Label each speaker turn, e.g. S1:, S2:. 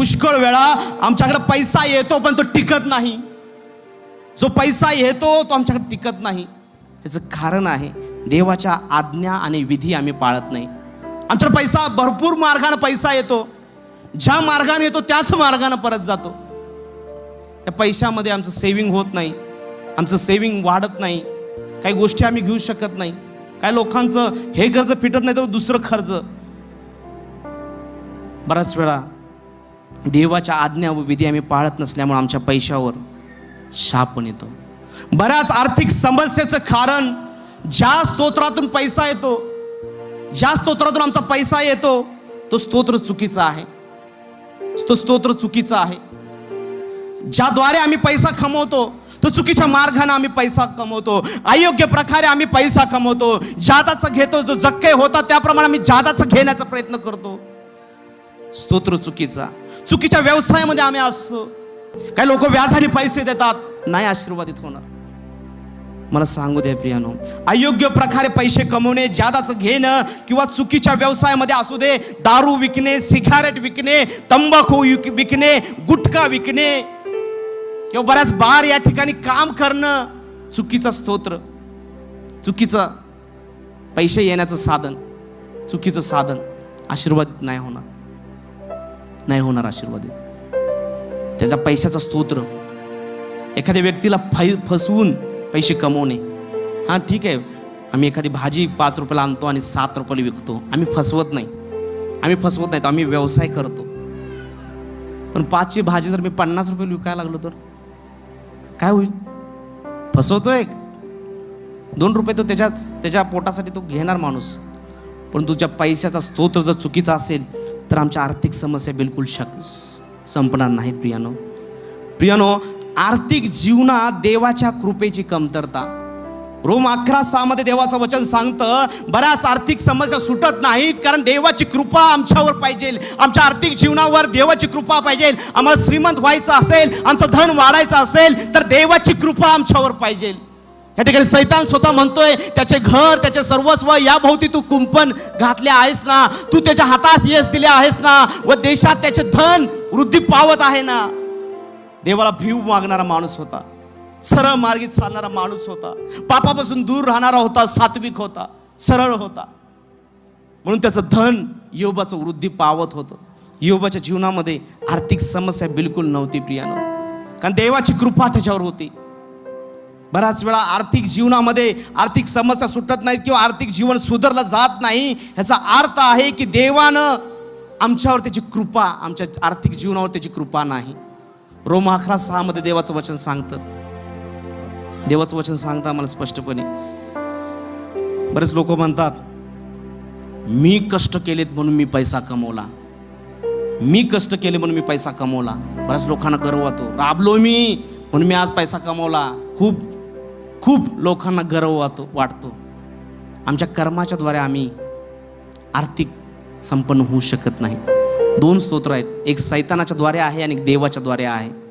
S1: पुष्कळ वेळा आमच्याकडे पैसा येतो पण तो टिकत नाही. जो पैसा येतो तो आमच्याकडे टिकत नाही. याचं कारण आहे देवाच्या आज्ञा आणि विधी आम्ही पाळत नाही. आमच्याकडे पैसा भरपूर मार्गाने पैसा येतो. ज्या मार्गाने येतो त्याच मार्गाने परत जातो. त्या पैशामध्ये आमचं सेविंग होत नाही. आमचं सेविंग वाढत नाही. काही गोष्टी आम्ही घेऊ शकत नाही. काही लोकांचं हे कर्ज फिटत नाही तर दुसरं खर्च. बऱ्याच वेळा देवाच्या आज्ञा व विधी आम्ही पाळत नसल्यामुळे आमच्या पैशावर शाप पण येतो. बऱ्याच आर्थिक समस्येचं कारण ज्या स्तोत्रातून पैसा येतो ज्या स्तोत्रातून आमचा पैसा येतो तो स्तोत्र चुकीचा आहे. तो स्तोत्र चुकीचा आहे. ज्याद्वारे आम्ही पैसा कमवतो तो चुकीच्या मार्गाने आम्ही पैसा कमवतो. अयोग्य प्रकारे आम्ही पैसा कमवतो. जादाचा घेतो जो जक्के होता त्याप्रमाणे आम्ही जादाचा घेण्याचा प्रयत्न करतो. स्तोत्र चुकीचा. चुकीच्या व्यवसायामध्ये आम्ही असतो. काही लोक व्याजाने पैसे देतात नाही आशीर्वादित होणार. मला सांगू दे प्रियानो अयोग्य प्रकारे पैसे कमवणे जादाचं घेणं किंवा चुकीच्या व्यवसायामध्ये असू दे दारू विकणे सिगारेट विकणे तंबाखू विक- विकणे गुटखा विकणे किंवा बऱ्याच बार या ठिकाणी काम करणं चुकीचा स्तोत्र. चुकीचं पैसे येण्याचं साधन चुकीचं साधन आशीर्वाद नाही होणार. नाही होणार आशीर्वादित त्याचा पैशाचा स्तोत्र. एखाद्या व्यक्तीला फै फसवून पैसे कमवणे. हां ठीक आहे. आम्ही एखादी भाजी पाच रुपयाला आणतो आणि सात रुपयाला विकतो. आम्ही फसवत नाही. आम्ही फसवत नाही तर आम्ही व्यवसाय करतो. पण पाचची भाजी जर मी पन्नास रुपयाला विकायला लागलो तर? काय होईल? फसवतो एक. दोन रुपये तो त्याच्याच त्याच्या पोटासाठी तो घेणार माणूस. पण तुझ्या पैशाचा स्तोत्र जर चुकीचा असेल तर आमच्या आर्थिक समस्या बिलकुल शक संपणार नाहीत प्रियानो. प्रियानो आर्थिक जीवनात देवाच्या कृपेची कमतरता. रोम अकरा सहामध्ये देवाचं वचन सांगतं बऱ्याच आर्थिक समस्या सुटत नाहीत कारण देवाची कृपा आमच्यावर पाहिजे. आमच्या आर्थिक जीवनावर देवाची कृपा पाहिजे. आम्हाला श्रीमंत व्हायचं असेल आमचं धन वाढायचं असेल तर देवाची कृपा आमच्यावर पाहिजे. या ठिकाणी सैतान स्वतः म्हणतोय त्याचे घर त्याचे सर्वस्व या भोवती तू कुंपण घातले आहेस ना? तू त्याच्या हातास यश दिले आहेस ना? व देशात त्याचे धन वृद्धी पावत आहे ना? देवाला भीव मागणारा माणूस होता. सरळ मार्गी चालणारा माणूस होता. पापापासून दूर राहणारा होता सात्विक होता सरळ होता. म्हणून त्याचं धन योबाचं वृद्धी पावत होतं. योबाच्या जीवनामध्ये आर्थिक समस्या बिलकुल नव्हती प्रियानं. कारण देवाची कृपा त्याच्यावर होती. बऱ्याच वेळा आर्थिक जीवनामध्ये आर्थिक समस्या सुटत नाहीत किंवा आर्थिक जीवन सुधारलं जात नाही. ह्याचा अर्थ आहे की देवानं आमच्यावर त्याची कृपा आमच्या आर्थिक जीवनावर त्याची कृपा नाही. रोम अकरा सहामध्ये देवाचं वचन सांगतं. देवाचं वचन सांगतं आम्हाला स्पष्टपणे. बरेच लोक म्हणतात मी कष्ट केलेत म्हणून मी पैसा कमवला. मी कष्ट केले म्हणून मी पैसा कमवला. बऱ्याच लोकांना गर्व होतो राबलो मी म्हणून मी आज पैसा कमवला. खूप खूप लोकांना गर्व वातो वाटतो आमच्या कर्माच्या द्वारे आम्ही आर्थिक संपन्न होऊ शकत नाही. दोन स्तोत्र आहेत. एक सैतानाच्या द्वारे आहे आणि एक देवाच्या द्वारे आहे.